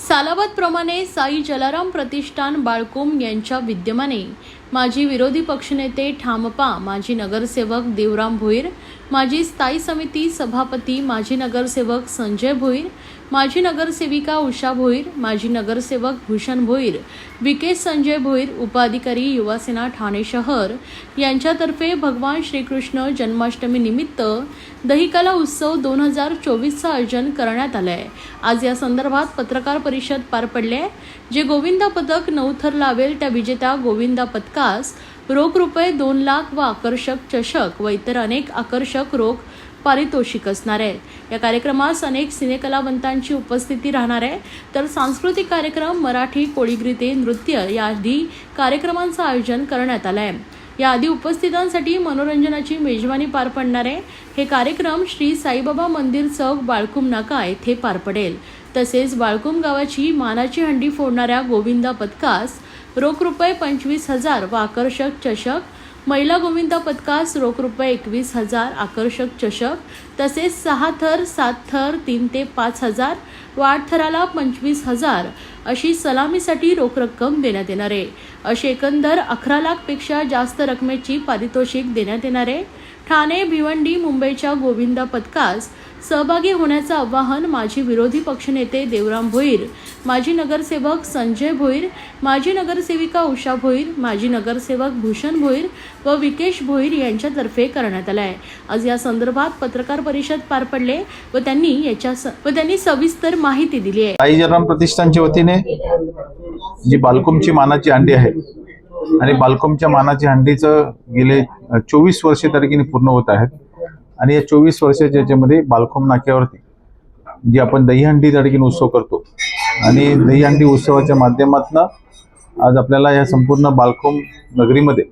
सालाबादप्रमाणे साई जलाराम प्रतिष्ठान बाळकुम यांच्या विद्यमाने माजी विरोधी पक्षनेते ठामपा माजी नगरसेवक देवराम भोईर माजी स्थायी समिती सभापती माजी नगरसेवक संजय भोईर माजी नगरसेविका उषा भोईर माजी नगरसेवक भूषण भोईर विकेश संजय भोईर उपाधिकारी युवासेना ठाणे शहर. यांच्यातर्फे भगवान श्रीकृष्ण जन्माष्टमी निमित्त दहिकला उत्सव दोन हजार चोवीसचं आयोजन करण्यात आलं आहे आज या संदर्भात पत्रकार परिषद पार पडली आहे जे गोविंदा पदक नऊ थर लावेल त्या विजेत्या गोविंदा पदकास रोख रुपये दोन लाख व आकर्षक चषक व इतर अनेक आकर्षक रोख पारितोषिक असणार आहे. या कार्यक्रमास अनेक सिनेकलावंतांची उपस्थिती राहणार आहे. तर सांस्कृतिक कार्यक्रम मराठी कोळीगीते नृत्य याआधी कार्यक्रमांचं आयोजन करण्यात आलं आहे याआधी उपस्थितांसाठी मनोरंजनाची मेजवानी पार पडणार आहे. हे कार्यक्रम श्री साईबाबा मंदिर चौक बाळकुम नाका येथे पार पडेल. तसेच बाळकुम गावाची मानाची हंडी फोडणाऱ्या गोविंदा पथकास रोख रुपये पंचवीस हजार व आकर्षक चषक महिला गोविंदा पदकास रोख रुपये एकवीस हजार आकर्षक चषक तसेच सहा थर सात थर तीन ते पाच हजार व आठ थराला पंचवीस हजार अशी सलामीसाठी रोख रक्कम देण्यात येणार आहे. अशी एकंदर अकरा लाखपेक्षा जास्त रकमेची पारितोषिक देण्यात येणार आहे. ठाणे भिवंडी मुंबईच्या गोविंदा पथकास सहभागी होण्याचं आवाहन माजी विरोधी पक्षनेते देवराम भोईर माजी नगरसेवक संजय भोईर माजी नगरसेविका उषा भोईर माजी नगरसेवक भूषण भोईर व विकेश भोईर यांच्यातर्फे करण्यात आलं आहे आज या संदर्भात पत्रकार परिषद पार पडले व त्यांनी याच्या व त्यांनी सविस्तर माहिती दिली आहे. आई जयराम प्रतिष्ठानच्या वतीने जी बालकुमची मानाची हंडी आहे आणि बालकुमच्या मानाची हंडीचं गेले चोवीस वर्षे तारखेने पूर्ण होत आहेत. आणि या चोवीस वर्षाच्या याच्यामध्ये बालखोम नाक्यावरती जी आपण दहीहंडी तारखेने उत्सव करतो. आणि दहीहंडी उत्सवाच्या माध्यमातून आज आपल्याला या संपूर्ण बालखोम नगरीमध्ये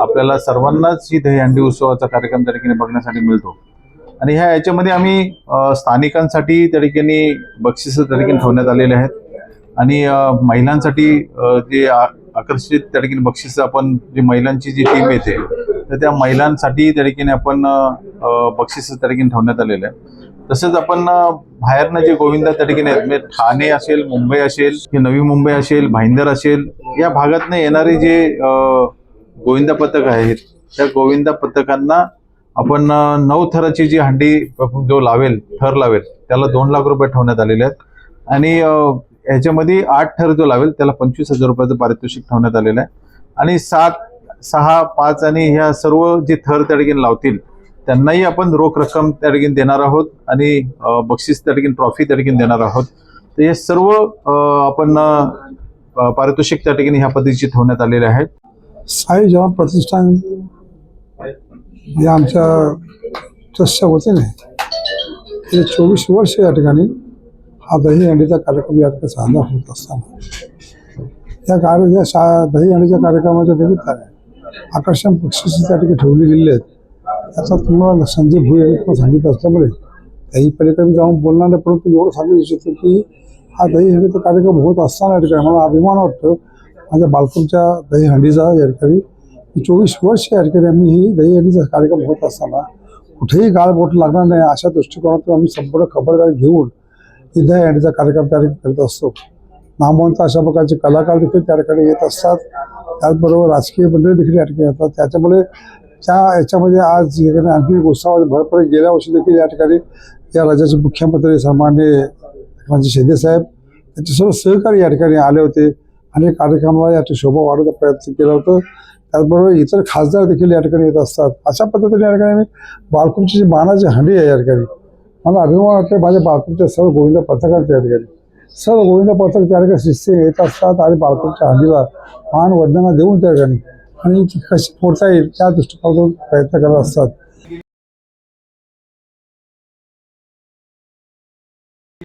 आपल्याला सर्वांनाच ही दहीहंडी उत्सवाचा कार्यक्रम त्या ठिकाणी बघण्यासाठी मिळतो. आणि ह्या याच्यामध्ये आम्ही स्थानिकांसाठी त्या ठिकाणी बक्षिसं त्या ठिकाणी ठेवण्यात आलेले आहेत. आणि महिलांसाठी जे आकर्षित त्या ठिकाणी बक्षीस आपण जी महिलांची जी टीम येते तर त्या महिलांसाठी त्या ठिकाणी आपण बक्षीस त्या ठिकाणी ठेवण्यात आलेलं आहे. तसंच आपण बाहेरनं जे गोविंदा त्या ठिकाणी आहेत म्हणजे ठाणे असेल मुंबई असेल की नवी मुंबई असेल भाईंदर असेल या भागातनं येणारे जे गोविंदा पथक आहेत त्या गोविंदा पथकांना आपण नऊ थराची जी हंडी जो लावेल थर लावेल त्याला दोन लाख रुपये ठेवण्यात आलेले आहेत. आणि ह्याच्यामध्ये आठ थर जो लावेल त्याला पंचवीस हजार रुपयाचं पारितोषिक ठेवण्यात आलेलं आहे. आणि सात सहा पाच आणि ह्या सर्व जे थर त्या ठिकाणी लावतील त्यांनाही आपण रोख रक्कम त्या ठिकाणी देणार आहोत आणि बक्षीस त्या ठिकाणी ट्रॉफी त्या देणार आहोत. तर हे सर्व आपण पारितोषिक त्या ठिकाणी ह्या पद्धतीची ठेवण्यात आलेले आहेत. साई जेव्हा प्रतिष्ठान या आमच्या ट्रस्टच्या वतीने गेले चोवीस वर्ष या ठिकाणी हा दही हंडीचा कार्यक्रम या ठिकाणी साजरा होत असताना या कार्य या शा दही हंडीच्या कार्यक्रमाच्या निमित्ताने आकर्षण बक्षिस त्या ठिकाणी ठेवली गेलेली आहेत. त्याचा तुम्हाला संदीप भुई यांनी सांगितलं असल्यामुळे काही पलीकडे मी जाऊन बोलणार नाही परंतु एवढं सांगू इच्छितो की हा दहीहंडीचा कार्यक्रम होत असताना या ठिकाणी मला अभिमान वाटतो माझ्या बालपूरच्या दहीहंडीचा या ठिकाणी चोवीस वर्ष या ठिकाणी आम्ही ही दहीहंडीचा कार्यक्रम होत असताना कुठेही गाळबोट लागणार नाही अशा दृष्टिकोनातून आम्ही संपूर्ण खबरदारी घेऊन ही दहीहंडीचा कार्यक्रम त्या करत असतो. नामवंत अशा प्रकारचे कलाकार देखील त्या ठिकाणी येत असतात. त्याचबरोबर राजकीय मंडळी देखील या ठिकाणी येतात. त्याच्यामुळे त्या याच्यामध्ये आज या ठिकाणी आणखी एक उत्साह भर पडेल गेल्या वर्षी देखील या ठिकाणी या राज्याचे मुख्यमंत्री सन्मान्य एकनाथजी शिंदे साहेब त्यांचे सर्व सहकारी या ठिकाणी आले होते. आणि कार्यक्रमाला या ठिकाणी शोभा वाढवण्याचा प्रयत्न केला होता. त्याचबरोबर इतर खासदार देखील या ठिकाणी येत असतात. अशा पद्धतीने या ठिकाणी बाळकुंची जी मानाची हंडी आहे या ठिकाणी. मला अभिमान वाटते माझ्या बाळकुंच्या सर्व गोविंद पथकांच्या या ठिकाणी. सर्व गोविंद पथक त्या ठिकाणी शिस्तीने येत असतात आणि बाळकोच्या हल्लीला मान वंदना देऊन त्या ठिकाणी आणि कशी फोडता येईल त्या दृष्टिकोनातून प्रयत्न करत असतात.